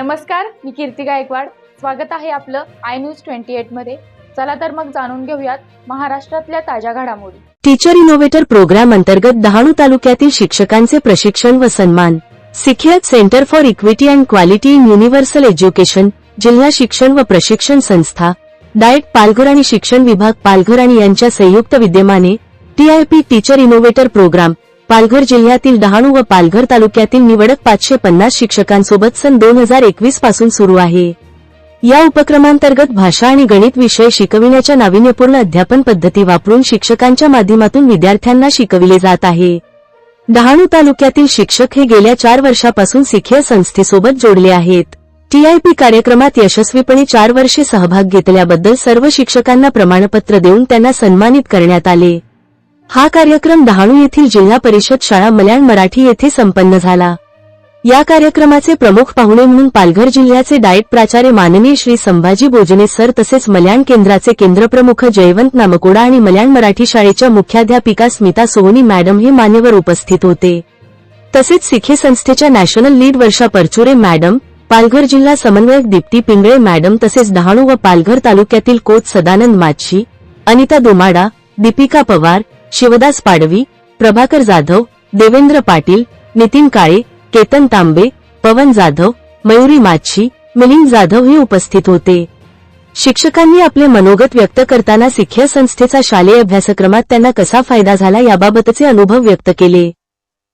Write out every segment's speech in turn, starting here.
नमस्कार मी कीर्ती गायकवाड. स्वागत आहे आपलं आय न्यूज ट्वेंटी एटमध्ये. चला तर मग जाणून घेऊयात महाराष्ट्रातल्या ताज्या घडामोडी. टीचर इनोव्हेटर प्रोग्राम अंतर्गत डहाणू तालुक्यातील शिक्षकांचे प्रशिक्षण व सन्मान. सिखियत centre for equity and quality in universal education जिल्हा शिक्षण व प्रशिक्षण संस्था. डाएट पालघर आणि शिक्षण विभाग पालघर आणि यांच्या संयुक्त विद्यमाने TIP teacher innovator program. Palghar जिल्ह्यातील डहाणू व पालघर तालुक्यातील निवडक पाचशे पन्नास शिक्षकांसोबत सन दोन हजार एकवीसपासून सुरू आहे. या उपक्रमांतर्गत भाषा आणि गणित विषय शिकविण्याच्या नाविन्यपूर्ण अध्यापन पद्धती वापरून शिक्षकांच्या माध्यमातून विद्यार्थ्यांना शिकविले जात आहे. डहाणू तालुक्यातील शिक्षक हे गेल्या चार वर्षापासून सिखिया संस्थेसोबत जोडले आहेत. टीआयपी कार्यक्रमात यशस्वीपणे चार वर्षे सहभाग घेतल्याबद्दल सर्व शिक्षकांना प्रमाणपत्र देऊन त्यांना सन्मानित करण्यात आले. हा कार्यक्रम डहाणू येथील जिल्हा परिषद शाळा मल्याण मराठी येथे संपन्न झाला. या कार्यक्रमाचे प्रमुख पाहुणे म्हणून पालघर जिल्ह्याचे डाएट प्राचार्य माननीय श्री संभाजी भोजने सर तसेच मल्याण केंद्राचे केंद्रप्रमुख जयवंत नामकोडा आणि मल्याण मराठी शाळेच्या मुख्याध्यापिका स्मिता सोहनी मॅडम हे मान्यवर उपस्थित होते. तसेच सिखे संस्थेच्या national lead Varsha Parchure madam Palghar जिल्हा समन्वयक दीप्ती पिंगळे मॅडम तसेच डहाणू व पालघर तालुक्यातील कोच सदानंद माच्छी अनिता दोमाडा दीपिका पवार शिवदास पाडवी प्रभाकर जाधव देवेंद्र पाटील नितीन काळे केतन तांबे पवन जाधव मयुरी माच्छी मिलिंद जाधव हे उपस्थित होते. शिक्षकांनी आपले मनोगत व्यक्त करताना सिख्या संस्थेचा शालेय अभ्यासक्रमात त्यांना कसा फायदा झाला याबाबतचे अनुभव व्यक्त केले.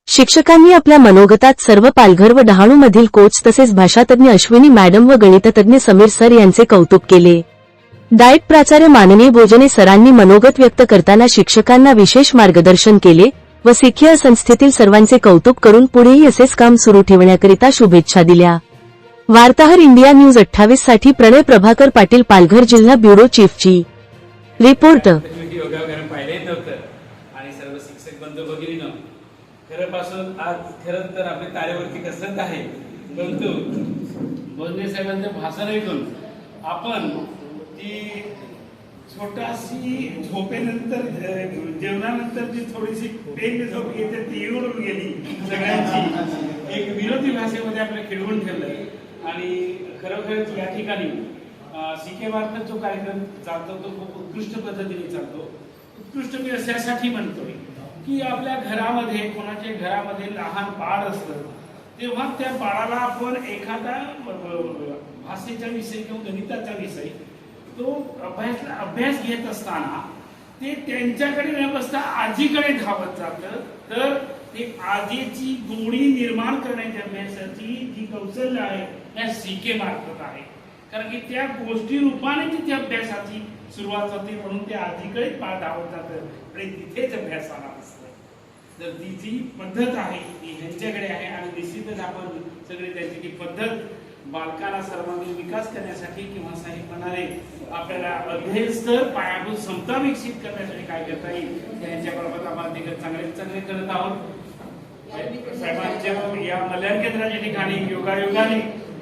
शिक्षकांनी आपल्या मनोगतात सर्व पालघर व डहाणूमधील कोच तसेच भाषातज्ञ अश्विनी मॅडम व गणिततज्ञ समीर सर यांचे कौतुक केले. डाएट प्राचार्य माननीय भोजने सरांनी मनोगत व्यक्त करताना शिक्षकांना विशेष मार्गदर्शन केले व सिखिया संस्थेतील सर्वांचे कौतुक करून पुढेही असेच काम सुरू ठेवण्याकरिता शुभेच्छा दिल्या. वार्ताहर इंडिया न्यूज अठ्ठावीससाठी प्रणय प्रभाकर पाटील पालघर जिल्हा ब्युरो चीफची. रिपोर्ट. परंतु भाषण ऐकून आपण ती छोटाशी झोपेनंतर जेवणानंतर जी थोडीशी पेन झोप येते ती उडून गेली सगळ्यांची. एक विरोधी भाषेमध्ये आपलं खिळवून ठेवलंय. आणि खरोखरच या ठिकाणी सीके मार्फत जो कार्यक्रम चालतो तो खूप उत्कृष्ट पद्धतीने चालतो. उत्कृष्ट मी अशासाठी म्हणतोय की आपल्या घरामध्ये कोणाच्या घरामध्ये लहान बाळ असतं तेव्हा त्या बाळाला आपण एखादा भाषेचा विषय किंवा गणिताचा विषय तो अभ्यास अभ्यास घेत असताना ते त्यांच्याकडे न बसता आजीकडे धावत जातं. तर ते आजीची गोडी निर्माण करण्याच्या अभ्यासाची जी कौशल्य आहे त्या सीके मार्फत आहे. कारण की त्या गोष्टी रूपाने तिथे अभ्यासाची सुरुवात होते म्हणून ते आजीकडे पा धावत जातं. आणि तिथेच अभ्यासाला असतं. तर ती जी पद्धत आहे ती ह्यांच्याकडे आहे आणि निश्चितच आपण सगळे त्याची ती पद्धत बालकाला सर्वांगीण विकास करण्यासाठी किंवा साहेब म्हणाले आपल्याला अध्ययन स्तर पायाभूत क्षमता विकसित करण्यासाठी काय करता येईल? त्यांच्याबाबत आपण तिकडे चांगले चांगले करत आहोत. साहेबांच्या या मल्याण केंद्राच्या ठिकाणी योगायोगाने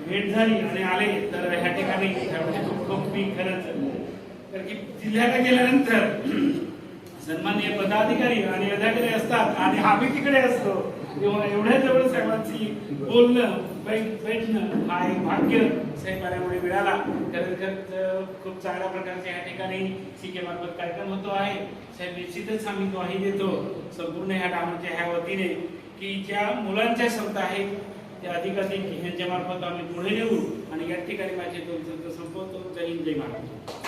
भेट झाली आणि आले तर ह्या ठिकाणी खूप खूप मी खरंच कारण की जिल्ह्याला गेल्यानंतर सन्माननीय पदाधिकारी आणि अधिकारी असतात आणि आम्ही तिकडे असतो. तेव्हा एवढ्या जवळ साहेबांची बोलणं भेटणं हा एक भाग्य साहेबांमुळे मिळाला. खरंखर खूप चांगल्या प्रकारचे या ठिकाणी सीके मार्फत कार्यक्रम होतो आहे. साहेब निश्चितच आम्ही ग्वाही देतो संपूर्ण ह्या डामच्या ह्या वतीने की ज्या मुलांच्या क्षमता आहेत त्या अधिकाधिक ह्यांच्या मार्फत आम्ही पुढे येऊ आणि या ठिकाणी माझे दोन शब्द संपवतो. जय हिंद जय महाराष्ट्र.